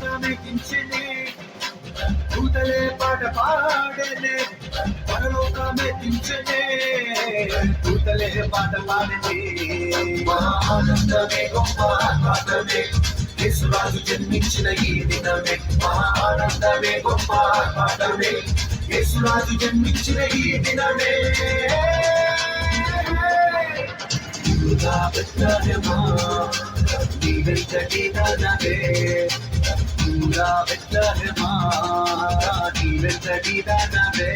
పరలోకమెక్కించిని దూతలే పాట పరలోకమే కించనే. దూతలే పాట పాడనే. ఆనందమే గొప్ప ఆనందమే యేసురాజు జన్మించిన ఈ దినమే. ఆనందమే గొప్ప ఆనందమే యేసురాజు జన్మించిన ఈ దినమే. యూదా బెత్లెహేమా, నీ వెంటటి దానవే. వెంటటి దానవే.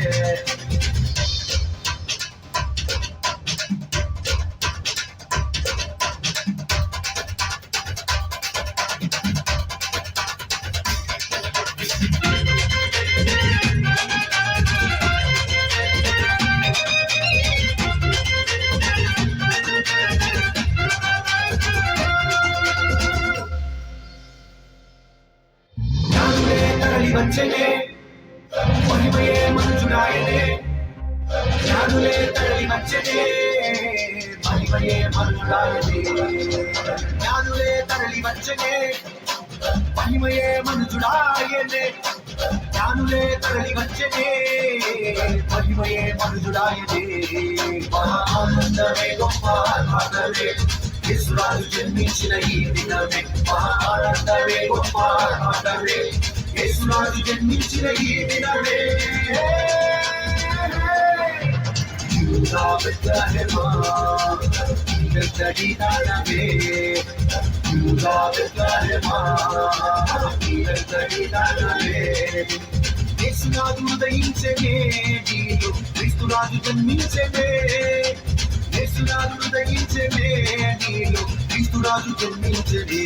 జ్ఞానులే తరలి వచ్చెనే, మహిమయే మనుజుడాయనే. జ్ఞానులే తరలి వచ్చెనే, మహిమయే మనుజుడాయనే. జ్ఞానులే తరలి వచ్చెనే, మహిమయే మనుజుడాయనే. జ్ఞానులే తరలి వచ్చెనే, మహిమయే మనుజుడాయనే. మహానందమే గొప్ప ఆనందమే యేసురాజు జన్మించిన ఈ దినమే మహానందమే గొప్ప ఆనందమే యేసురాజు జన్మించిన ఈ దినమే యూదా బెత్లెహేమా, నీవెంతటి దానవే. యూదా బెత్లెహేమా, నీవెంతటి దానవే. యేసునాథు ఉదయించెనే నీలో క్రీస్తురాజు జన్మించెనే యేసునాథు ఉదయించెనే నీలో క్రీస్తురాజు జన్మించెనే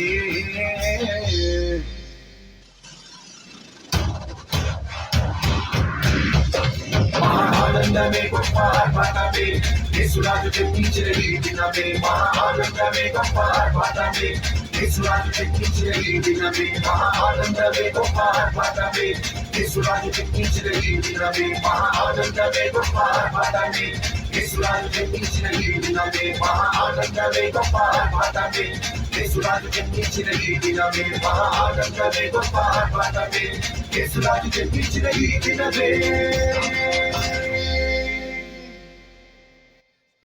ఆనందమే గొప్ప ఆర్భాటమే. యేసురాజు జన్మించిన ఈ దినమే మహా ఆనందమే గొప్ప ఆర్భాటమే. యేసురాజు జన్మించిన ఈ దినమే మహా ఆనందమే గొప్ప ఆర్భాటమే. యేసురాజు జన్మించిన ఈ దినమే మహా ఆనందమే గొప్ప ఆర్భాటమే. యేసురాజు జన్మించిన ఈ దినమే మహా ఆనందమే గొప్ప ఆర్భాటమే. యేసురాజు జన్మించిన ఈ దినమే మహా ఆనందమే గొప్ప ఆర్భాటమే. యేసురాజు జన్మించిన ఈ దినమే.